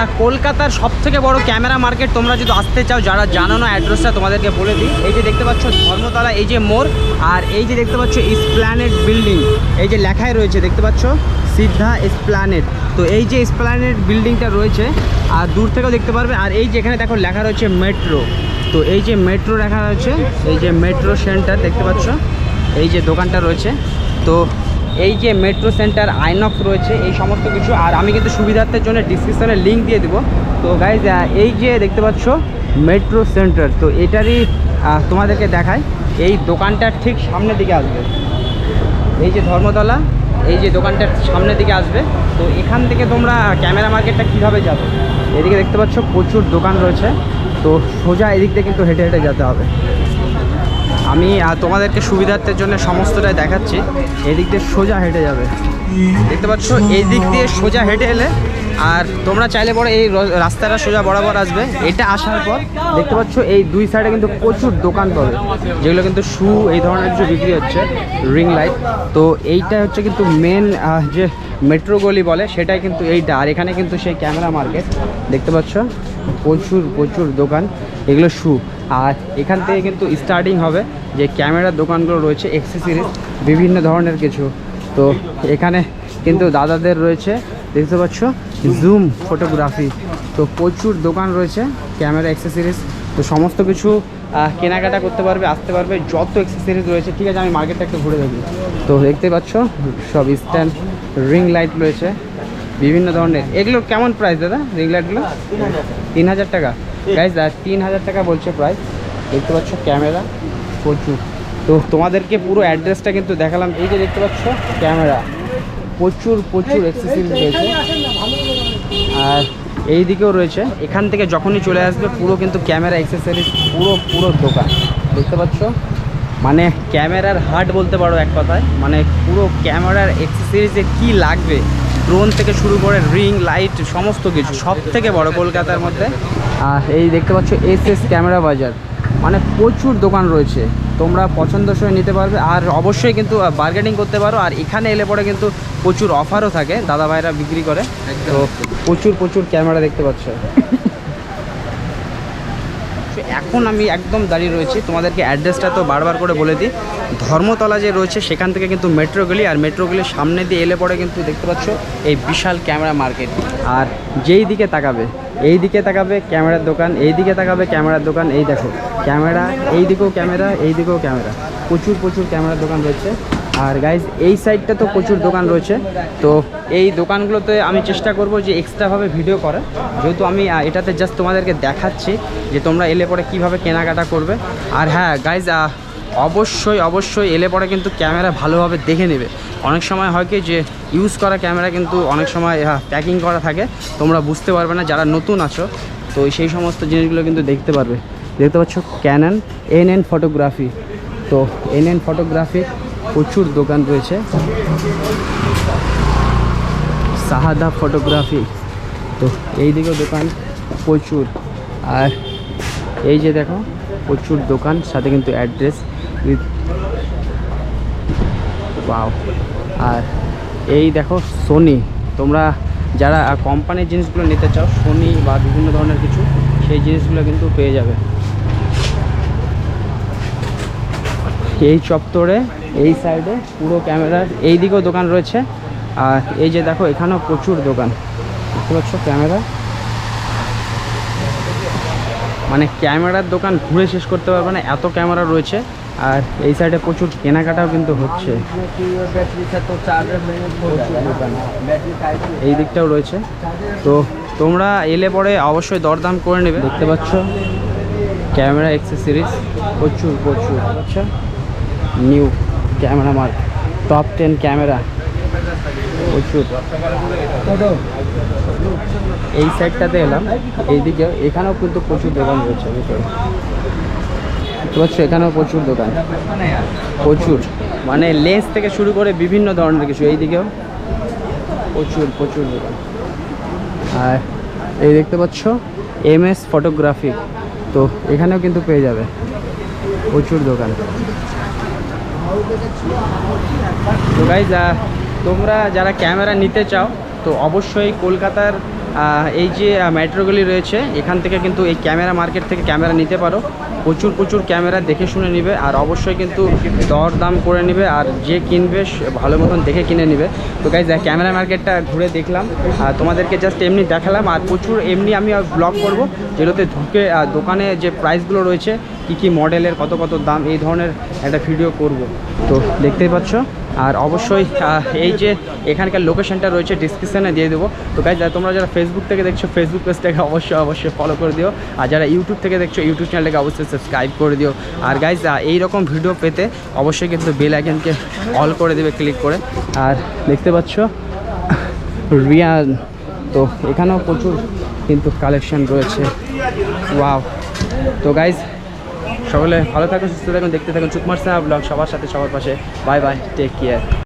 আহ, কলকাতার সব থেকে বড় ক্যামেরা মার্কেট তোমরা যদি আসতে চাও যারা জানো না অ্যাড্রেসটা তোমাদেরকে বলে দিই। এই যে দেখতে পাচ্ছ ধর্মতলা এই যে মোড় আর এই যে দেখতে পাচ্ছ স্প্ল্যানেট বিল্ডিং এই যে লেখায় রয়েছে দেখতে পাচ্ছ? সিদ্ধা স্প্ল্যানেট তো এই যে স্প্ল্যানেট বিল্ডিংটা রয়েছে আর দূর থেকেও দেখতে পারবে। আর এই যে এখানে দেখো লেখা রয়েছে মেট্রো তো এই যে মেট্রো লেখা রয়েছে এই যে মেট্রো সেন্টার দেখতে পাচ্ছ? এই যে দোকানটা রয়েছে। তো এই যে মেট্রো সেন্টার আইনক্স রয়েছে, এই সমস্ত কিছু। আর আমি কিন্তু সুবিধার্থের জন্য ডিসক্রিপশনে লিঙ্ক দিয়ে দেবো। তো গাইজ এই যে দেখতে পাচ্ছ মেট্রো সেন্টার তো এটারই তোমাদেরকে দেখায় এই দোকানটার ঠিক সামনের দিকে আসবে। এই যে ধর্মতলা, এই যে দোকানটার সামনের দিকে আসবে। তো এখান থেকে তোমরা ক্যামেরা মার্কেটটা কীভাবে যাবে? এদিকে দেখতে পাচ্ছ, প্রচুর দোকান রয়েছে। তো সোজা এদিক দিয়ে কিন্তু হেঁটে হেঁটে যেতে হবে। আমি তোমাদেরকে সুবিধার্থের জন্য সমস্তটাই দেখাচ্ছি। এদিক দিয়ে সোজা হেঁটে যাবে। দেখতে পাচ্ছ এই দিক দিয়ে সোজা হেঁটে এলে, আর তোমরা চাইলে পরে এই রাস্তাটা সোজা বরাবর আসবে। এটা আসার পর দেখতে পাচ্ছ, এই দুই সাইডে কিন্তু প্রচুর দোকান পাবে, যেগুলো কিন্তু শু, এই ধরনের কিছু বিক্রি হচ্ছে রিং লাইট তো এইটা হচ্ছে কিন্তু মেন যে মেট্রো গলি বলে, সেটাই কিন্তু এইটা। আর এখানে কিন্তু সেই ক্যামেরা মার্কেট দেখতে পাচ্ছ, প্রচুর প্রচুর দোকান। এগুলো শু। আর এখান থেকে কিন্তু স্টার্টিং হবে যে ক্যামেরার দোকানগুলো রয়েছে এক্সেসরিজ বিভিন্ন ধরনের কিছু। তো এখানে কিন্তু দাদাদের রয়েছে, দেখতে পাচ্ছ জুম ফটোগ্রাফি তো প্রচুর দোকান রয়েছে, ক্যামেরা অ্যাক্সেসরিজ তো সমস্ত কিছু কেনাকাটা করতে পারবে, আসতে পারবে, যত অ্যাক্সেসরিজ রয়েছে, ঠিক আছে, আমি মার্কেটটা একটু ঘুরে দেখি। তো দেখতে পাচ্ছ, সব স্ট্যান্ড রিং লাইট রয়েছে, বিভিন্ন ধরনের। এগুলো কেমন প্রাইস দাদা রিং লাইটগুলো তিন হাজার টাকা। গাইজ তিন হাজার টাকা বলছে প্রাইস দেখতে পাচ্ছ ক্যামেরা প্রচুর। তো তোমাদেরকে পুরো অ্যাড্রেসটা কিন্তু দেখালাম। এই যে দেখতে পাচ্ছ ক্যামেরা প্রচুর প্রচুর এক্সেসরিজ রয়েছে। আর এই দিকেও রয়েছে। এখান থেকে যখনই চলে আসবে, পুরো কিন্তু ক্যামেরা অ্যাক্সেসরিজ পুরো পুরো দোকান। দেখতে পাচ্ছ? মানে ক্যামেরার হার্ট বলতে পারো এক কথায়। মানে পুরো ক্যামেরার অ্যাক্সেসরিজে কি লাগবে? ড্রোন থেকে শুরু করে রিং লাইট সমস্ত কিছু, সব থেকে বড় কলকাতার মধ্যে। আর এই দেখতে পাচ্ছ এস এস ক্যামেরা বাজার। মানে প্রচুর দোকান রয়েছে। তোমরা পছন্দ সময় নিতে পারবে। আর অবশ্যই কিন্তু বার্গেনিং করতে পারো। আর এখানে এলে পরে কিন্তু প্রচুর অফারও থাকে দাদা ভাইরা বিক্রি করে। তো প্রচুর প্রচুর ক্যামেরা দেখতে পাচ্ছ। এখন আমি একদম দাঁড়িয়ে রয়েছি। তোমাদেরকে অ্যাড্রেসটা তো বারবার করে বলে দিই। ধর্মতলা যে রয়েছে, সেখান থেকে কিন্তু মেট্রো গলি, আর মেট্রো গলির সামনে দিয়ে এলে পরে কিন্তু দেখতে পাচ্ছ এই বিশাল ক্যামেরা মার্কেট আর যেই দিকে তাকাবে, এই দিকে তাকাবে ক্যামেরার দোকান, এই দিকে তাকাবে ক্যামেরার দোকান, এই দেখো ক্যামেরা এই দিকেও ক্যামেরা এই দিকেও ক্যামেরা প্রচুর প্রচুর ক্যামেরার দোকান রয়েছে। আর গাইজ এই সাইডটা তো প্রচুর দোকান রয়েছে। তো এই দোকানগুলোতে আমি চেষ্টা করব যে এক্সট্রাভাবে ভিডিও করার। যেহেতু আমি এটাতে জাস্ট তোমাদেরকে দেখাচ্ছি যে তোমরা এলে পরে কীভাবে কেনাকাটা করবে। আর হ্যাঁ গাইজ অবশ্যই অবশ্যই এলে পরে কিন্তু ক্যামেরা ভালোভাবে দেখে নেবে। অনেক সময় হয় কি যে ইউজ করা ক্যামেরা কিন্তু অনেক সময় প্যাকিং করা থাকে। তোমরা বুঝতে পারবে না যারা নতুন আছো। তো সেই সমস্ত জিনিসগুলো কিন্তু দেখতে পারবে। দেখতে পাচ্ছ ক্যানন এন এন ফটোগ্রাফি তো এন এন ফটোগ্রাফি প্রচুর দোকান রয়েছে। সাহাদা ফটোগ্রাফি। তো এই দিকেও দোকান প্রচুর। আর এই যে দেখো, প্রচুর দোকান, সাথে কিন্তু অ্যাড্রেস। পাও আর এই দেখো সোনি তোমরা যারা কোম্পানির জিনিসগুলো নিতে চাও সোনি বা বিভিন্ন ধরনের কিছু, সেই জিনিসগুলো কিন্তু পেয়ে যাবে। এই চত্বরে এই সাইডে পুরো ক্যামেরার এই দিকেও দোকান রয়েছে। আর এই যে দেখো, এখানেও প্রচুর দোকান। দেখতে পাচ্ছ ক্যামেরা? মানে ক্যামেরার দোকান ঘুরে শেষ করতে পারবে না, এত ক্যামেরা রয়েছে। আর এই সাইডে প্রচুর কেনাকাটাও কিন্তু হচ্ছে। এই দিকটাও রয়েছে। তো তোমরা এলে পরে অবশ্যই দরদাম করে নেবে। দেখতে পাচ্ছ, ক্যামেরা এক্সেসরিজ প্রচুর প্রচুর। আচ্ছা new. Camera mark top ten camera. প্রচুর। এই সাইডটাতে এলাম, এইদিকে, এখানেও কিন্তু প্রচুর দোকান রয়েছে, ভিতরে। এখানেও প্রচুর দোকান। প্রচুর। মানে লেন্স থেকে শুরু করে বিভিন্ন ধরনের কিছু, এইদিকেও প্রচুর প্রচুর দোকান। আর এই দেখতে পাচ্ছ এম এস ফটোগ্রাফি তো এখানেও কিন্তু পেয়ে যাবে। প্রচুর দোকান। তো গাইজ তোমরা যারা ক্যামেরা নিতে চাও, তো অবশ্যই কলকাতার এই যে মেট্রোগুলি রয়েছে, এখান থেকে কিন্তু এই ক্যামেরা মার্কেট থেকে ক্যামেরা নিতে পারো। প্রচুর প্রচুর ক্যামেরা দেখে শুনে নিবে, আর অবশ্যই কিন্তু দর দাম করে নিবে, আর যে কিনবে ভালো মতন দেখে কিনে নিবে। তো গাইজ ক্যামেরা মার্কেটটা ঘুরে দেখলাম। আর তোমাদেরকে জাস্ট এমনি দেখালাম, আর প্রচুর এমনি আমি ব্লগ করব যেগুলোতে ঢুকে দোকানে যে প্রাইসগুলো রয়েছে কী কী মডেলের কত কত দাম, এই ধরনের একটা ভিডিও করব। তো দেখতেই পাচ্ছ। আর অবশ্যই এই যে এখানকার লোকেশনটা রয়েছে ডিসক্রিপশানে দিয়ে দেবো। তো গাইজ তোমরা যারা ফেসবুক থেকে দেখছ ফেসবুক পেজটাকে অবশ্যই অবশ্যই ফলো করে দিও। আর যারা ইউটিউব থেকে দেখছ ইউটিউব চ্যানেলটাকে অবশ্যই সাবস্ক্রাইব করে দিও। আর গাইজ এই রকম ভিডিও পেতে অবশ্যই কিন্তু বেল আইকনকে অল করে দেবে ক্লিক করে। আর দেখতে পাচ্ছ রিয়ান তো এখানেও প্রচুর কিন্তু কালেকশন রয়েছে। ওয়াও তো গাইজ সকলে ভালো থাকুন, সুস্থ থাকুন, দেখতে থাকুন চুকমার সাহা ব্লগ সবার সাথে, সবার পাশে। Bye bye take care